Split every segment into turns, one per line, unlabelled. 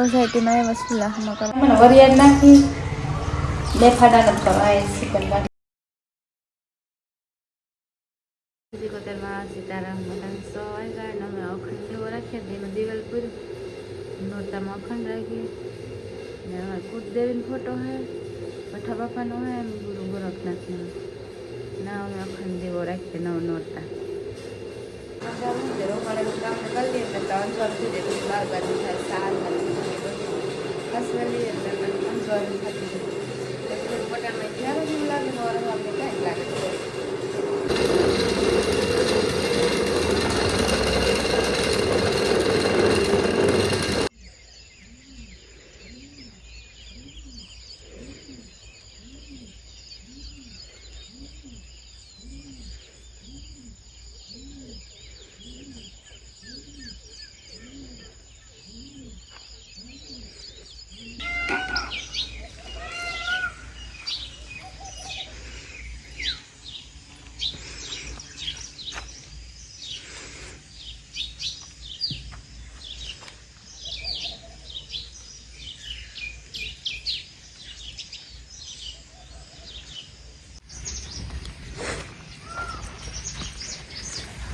સોસાયટીમાં એવા ફુલામાં કરવા.
મને વરિયાળ નાખી બે ફાડા કરવા એ ચિકન
સીતારામ સો અમે અખંડ જેવો રાખીએ તો એમાં દિવાલ નોરતામાં અખંડ રાખીએ ને કુળદેવીનો ફોટો હે પઠા બાપાનો હે એમ ગુરુ ગોરખનાથનો. ના અમે અખંડ જેવો રાખીએ નવ નોરતા. રોકાણેલું કામ કરી લઈએ એટલે ત્રણ સો સુધી બાર બાર સાત હસવેલી એટલે ત્રણ સો થતી એટલે પોતામાં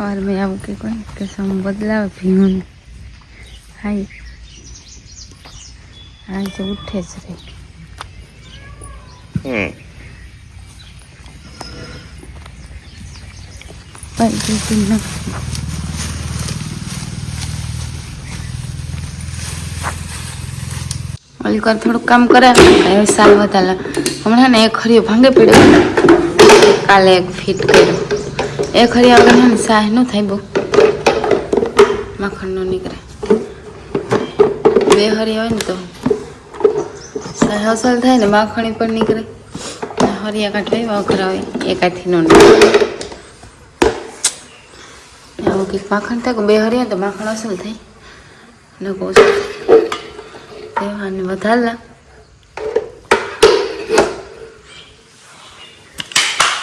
और मैं अब के कोई के सम बदलाव भीम हाय हाय से उठे से रे पर बिल्कुल न ઓલી કર થોડુંક કામ કરે હવે સાલ વધારે હમણાં ને એક હરિયો ભાંગે પડ્યો કાલે એક ફિટ કર્યો એક હરિયા આગળ સાહ ન થાય બહુ. માખણ ન નીકળે. બે હરિયા હોય ને તો. સાહ અસલ થાય ને માખણી પણ નીકળે. હરિયા કાંઠે વખરા હોય એકાથી નો નીકળે કંઈક માખણ થાય બે હરિયા તો માખણ અસલ થાય. ને કહું છું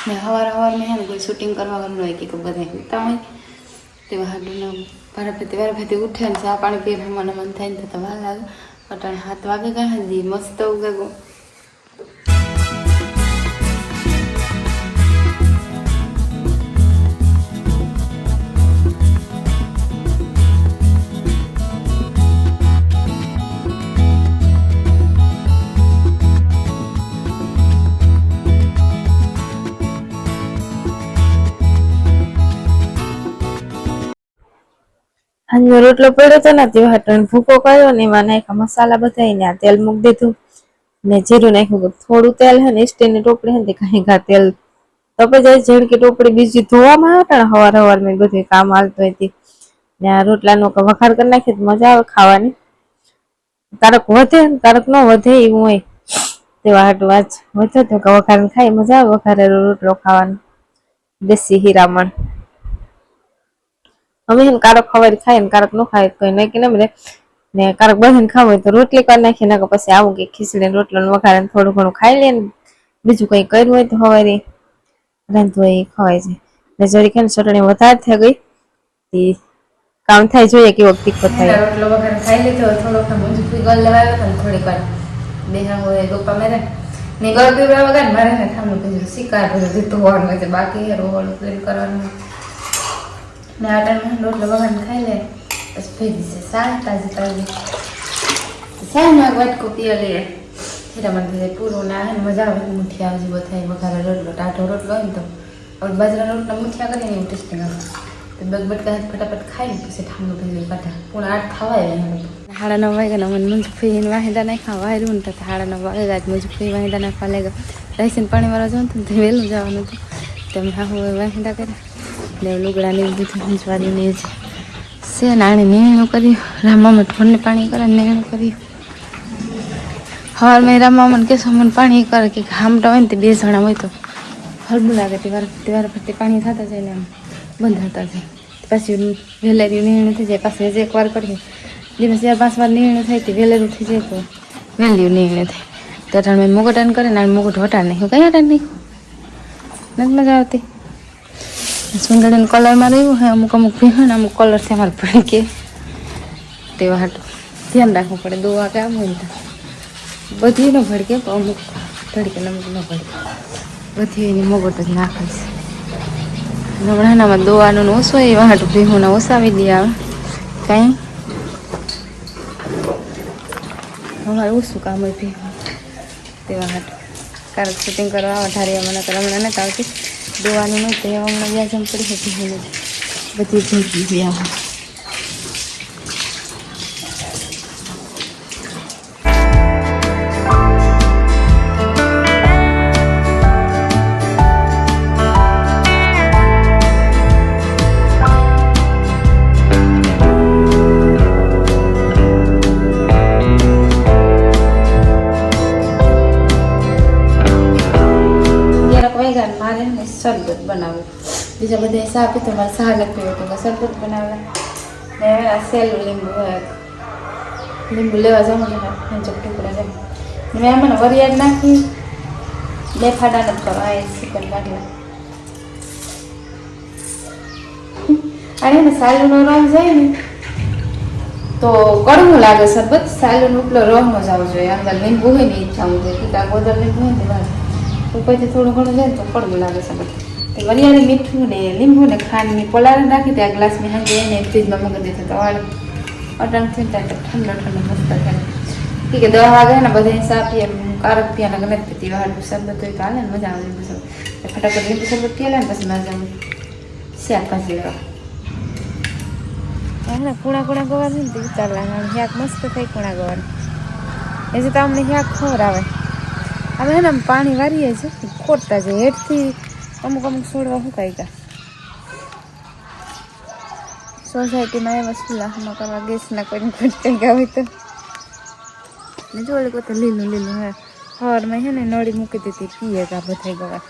ને હવાર હવારમાં હે ને કોઈ શૂટિંગ કરવા ગમનું હોય કે બધા ઉતા હોય તેવા હાડું વારા ફેતે વારા ફેતે ઉઠે ને ચા પાણી પીએ મને મન થાય ને તો વાર લાગે અટાણે હાથ વાગે ગયા હજી મસ્ત ઉગે આજનો રોટલો પડ્યો હતો ને તે હાટણ ભૂકો કર્યો ને એમાં નાખ્યા મસાલા બધા ને આ તેલ મૂકી દીધું. ને જીરું નાખ્યું થોડું તેલ હે ને સ્ટીલની ટોપડી હે ને કાંઈ ઘા તેલ તપે જાય જેમ કે ટોપડી બીજી ધોવામાં આવે ને હવાર હવાર મેં બધું કામ હાલતું હતી ને આ રોટલાનો વઘાર કરી નાખીએ તો મજા આવે ખાવાની. કારક વધે કારક ન વધે એવું હોય. તેવા હાટું આજ વધે તો વઘાર ખાઈ મજા આવે વઘારેલો રોટલો ખાવાનો. દેશી હીરામણ. અમે કારક ખવાય ખાય ને કારક ન ખાય કઈ નહીં કે ને ને કારક બધાને ખાવું હોય તો રોટલી કરી નાખીએ ને પછી આવું કે ખીચડી રોટલો વઘારે થોડું ઘણું ખાઈ લે બીજું કઈ કર્યું હોય તો હવારે. રાંધવું હોય ખવાય છે. ને જરી કે ચટણી વધારે થઈ ગઈ, તે કામ થાય જોઈએ કેવો તીખો થાય. રોટલો વઘારે ખાઈ લીધો થોડોક મંજુ ગળ લેવાયો હતો થોડીક વાર બેહા હોય ગપ્પા મેરે. ને ગળ પીવડા વગર મારે ખાવાનું શિકાર બધું જીતું હોય બાકી રોડ કરવાનું. ને આ ટાઈમે રોટલો વઘાર ખાઈ લે પછી ભેગી છે શાક, તાજી તાજી. શાકમાં વાટકો પીએ લે હીરામાં થઈ જાય પૂરું ના ને મજા આવે મુઠિયા જેવો થાય વઘારે રોટલો, ટાઢો રોટલો હોય ને તો. આપણે બાજરા રોટલા મુઠિયા કરીએ ને એવું ટેસ્ટિંગ આવે તો બગ બટકા ફટાફટ ખાઈ પછી ઠામનું થઈ જાય પાછા પૂણા આઠ થવા આવે સાડા નવ વાગ્યા મને મુંજફી વાહિદા નાખવા વાયરું ને તો હાડા નવ વાગે જાય મુંજફી વાહિદા નાખવા લાગ્યા. રાઈસીને પાણી વાળા ને તો વહેલું જવાનું હતું. તેમ હા હું વાહિદા કર્યા. ને લુગડા ને એવું બધું હંચવાડી ને છે. નાણે નેણું કર્યું. રામામણ ફોનને પાણી કરે નેણું કર્યું. હવાર મેં રામામણ કેસો મને પાણી કરે. કે હામટા હોય ને તે બે જણા હોય તો હળવું લાગે તે વાર તે પાણી થતા જાય ને આમ બંધ થતા જાય પછી વહેલેરી નિર્ણય થઈ જાય, પાછી હજી એક વાર કરીએ. દિવસ ચાર પાંચ વાર નિર્ણય થાય તે વહેલેરું થઈ જાય તો વહેલું નિર્ણય થાય. તો અટાણ મેં મુગટાન કરે ને મુગટ હટાડ નહીં. કઈ હટાડ નહીં? નથી મજા આવતી. સુંદરીને કલરમાં રહ્યું હોય, અમુક અમુક ભીહણ અમુક કલર છે અમારે પણ કે તેવા હાટું ધ્યાન રાખવું પડે, દોવા કામ હોય બધી ન ભડકે, પણ અમુક ભડકે અમુક ન ભડકે. બધી એની મોગટ જ નાખે છે. હમણાંનામાં દોવાનું ઓછો એ વાહાટું ભીહુંને ઓસાવી દે આવે. કાંઈ? અમારે ઓછું કામ હોય ભીહું તેવા હાટું કારણ શૂટિંગ કરવા આવે મને તો હમણાં નથી આવતી. દોવાનું નહોતું એ હમણાં વ્યાજમ પડી હતી બધી ભેગી વ્યાહ ને મારે ને શરબત બનાવ્યું બીજા બધા ચા પીતો મારે ચા નથી પીવું તો શરબત બનાવ્યા ને આ સેલું લીંબુ લીંબુ લેવા જાઉં ને ટુકડા જાય મેં મને વરિયાળ નાખી. બે ફાડા નથી કરવા એ ચિકન કાઢલા અને સાલુનો રંગ જાય ને, તો કડવું લાગે શરબત. સાલુનો ઉપલો રંગ જ જોઈએ. અંદર લીંબુ હોય ને એ જ આવવું જોઈએ. ટીકા ગોદર લીંબુ હોય ને બસ ઉપરથી થોડું ઘણું જાય ને તો કડવું લાગે છે બધું. વરિયાળી મીઠું ને લીંબુ ને ખાંડની પલાળી નાખી ત્યાં ગ્લાસમાં હાંગે એને ફ્રીજમાં મૂકી દીધું. તો વાળ અટણ થઈ જાય તો ઠંડો ઠંડો મસ્ત થાય. ઠીક દવા વાગે ને બધા સા પીએ કારક પીએ ને ગમે પીતી. વાળું શરબત હોય તો ને મજા આવે લીંબુ ફટાફટ લીંબુ શરબત પીએ ને પછી મજા આવે શાકભાજી લેવા હા કુણા કુણા ગવાર ને તે ઉતારવાના શાક મસ્ત થાય કુણા ગવાર એ તો અમને શાક ખવડાવે. અમે હે એના પાણી વારીએ છીએ. ખોટતા છે હેઠથી અમુક અમુક છોડવા સુકાઈ ગયા સોસાયટીમાં એવા સુલાહમાં કરવા ગેસના કોઈને ખોટતા ગયા હોય તો. ને જો ઓલી કોઈ લીલું લીલું હે. હવારમાં છે ને નળી મૂકી દીધી. પીએ તા બધા ગવાર.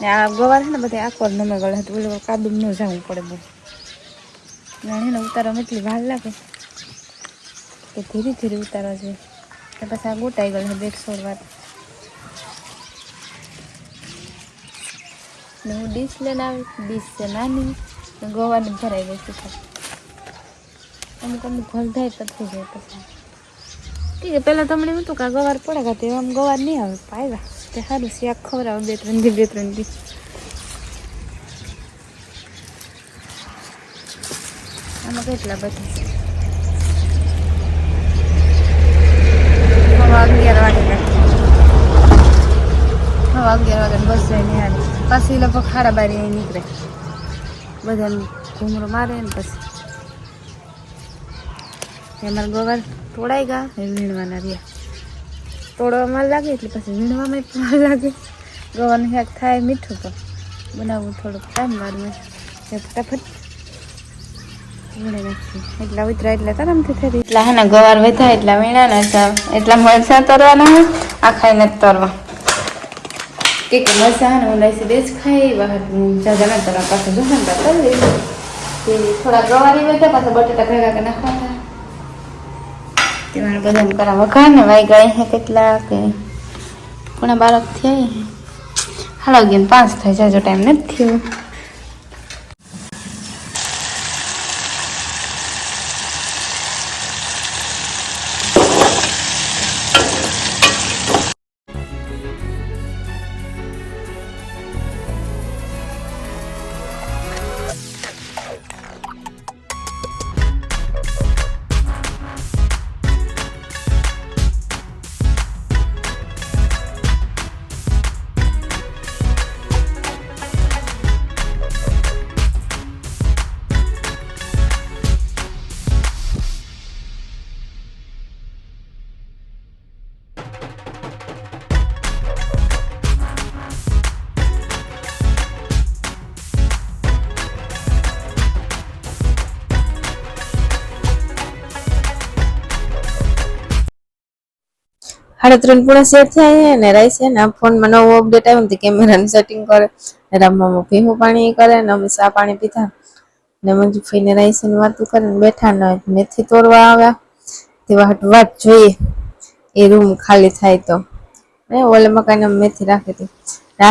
ને આ ગવાર છે ને બધા આકવાર નમે ગળે હતું. ઓલી કાદુમ ન જવું પડે બહુ. જાણે ને ઉતારવામાં એટલી વાર લાગે. કે ધીરે ધીરે ઉતારવા જોઈએ. તો પછી આ ગોટાઈ ગયેલ છે બેગ સોળ ને હું ડીશ લઈને આવી, ડીશ છે નાની ગવાની ભરાઈ ગઈ છે અમુક અમુક ભલ થાય તો થઈ જાય પછી. ઠીક પહેલાં તમને એમ હતું કે ગવાર પડે કે તે આમ ગવાર નહીં આવે પાવ્યા તે સારું શાક ખવડાવે, બે ત્રણ દી, બે ત્રણ દી. આમાં કેટલા બધા હવે અગિયાર વાગે હવે અગિયાર વાગે બસ જઈને આવી પાછી લગભગ ખાડા બારી અહીં નીકળે. બધાને ઘૂમરો મારે ને પછી. એમાં ગવાર તોડાઈ ગયા એ વીણવાના રહ્યા. તોડવામાં લાગે એટલે પછી વીણવામાં પણ લાગે ગોવાનું શાક થાય મીઠું તો. બનાવવું થોડુંક ટાઈમ એ ફટાફટ એટલા ઉતરા એટલે તરમથી થઈ એટલા હા ગવાર વેધા એટલા વીણા ને એટલા મરસા તરવાના હોય આ ખાઈને જ તરવા. કે કે મરસા ને ઊંડાઈ દેશ ખાઈ બહાર જાજા ના તરવા પાછું જો ને તો કરી દઈએ થોડા ગવારી વેધા પાછા બટેટા ભેગા કે નાખવાના. તેમાં બધા કરા વઘાર ને વાઈ ગયા હે કેટલા કે પૂણા બાળક થયા હે. ગેમ પાંચ થાય જાજો ટાઈમ નથી થયો.
સાડા ત્રણ પૂણા સેટ થયા છે ને રાઈસ છે ને ફોનમાં નવો અપડેટ આવ્યો ને કેમેરાનું સેટિંગ કરે રમવામાં ભીમું પાણી કરે ને અમે સા પાણી પીધા ને મંજુ ફઈને રાઈસની વાતું કરે ને બેઠા ને મેથી તોડવા આવ્યા. તેવા વાત જોઈએ. એ રૂમ ખાલી થાય તો. ને ઓલે મકાઈને મેથી રાખી હતી.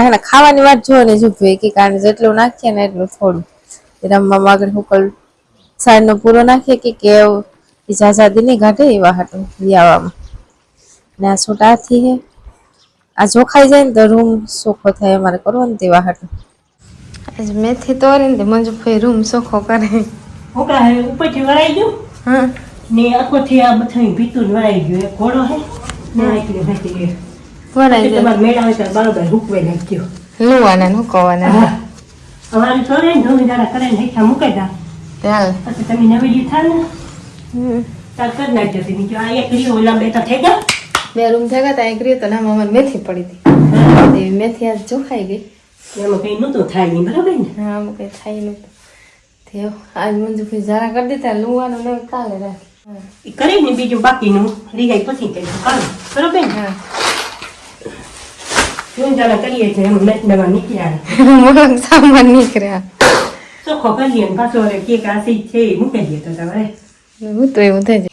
ને ખાવાની વાત જોવે ને જો ભેગી કારણ જેટલું નાખીએ ને એટલું થોડું. રમવામાં આગળ હુકલ
સાઈડનો પૂરો નાખીએ કે કે ઇજાઝાદી નહીં કાઢે એવા હતું લિયાવામાં ને આ છોટાથી હે આ જોખાઈ જાય ને તો રૂમ સોખો થાય અમારે કરવો ને તેવા હાટું આજ મેથી તોરીને મંજુ મંજુભાઈ રૂમ સોખો કરે.
ઓકા હે ઉપરથી વળાઈ ગયું?
હા.
ને આખોથી આ બધા ભીતું વળાઈ ગયું. એક ઘોડો હે ને આટલી ભાઈ ગયું
વળાઈ ગયો.
તમાર મેળા હોય તો બરોબર હુકવાઈ નાખ્યો.
લુવાના નુકવાના
હા. અમારે તો રે નવી દાડા કરે ને હેઠા મૂકે દા.
ચાલ.
પછી તમે નવી જી થાય ને તાર કરી નાખજો તે જો આ એક રીઓ ઓલા બે થઈ ગયા.
બે રૂમ થયા હતા એક રહ્યો તો નામ અમારે મેથી પડી હતી. મેથી આજ ચોખાઈ ગઈ.
એમાં કઈ નહોતું થાય નહીં બરાબર ને?
હા આમ કઈ થાય નતું તે આજ કઈ જરા કરી દીધા લુવાનું ને કાલે રાખી
કરી ને બીજું બાકીનું રીગાઈ પછી કઈ બરાબર ને?
હા.
શું જરા કરીએ છીએ એમ નીકળ્યા
સામાન નીકળ્યા.
ચોખ્ખો કરીએ પાછો કેક આ સીજ છે મૂકી દઈએ તો તમારે
હું તો એવું થઈ જાય.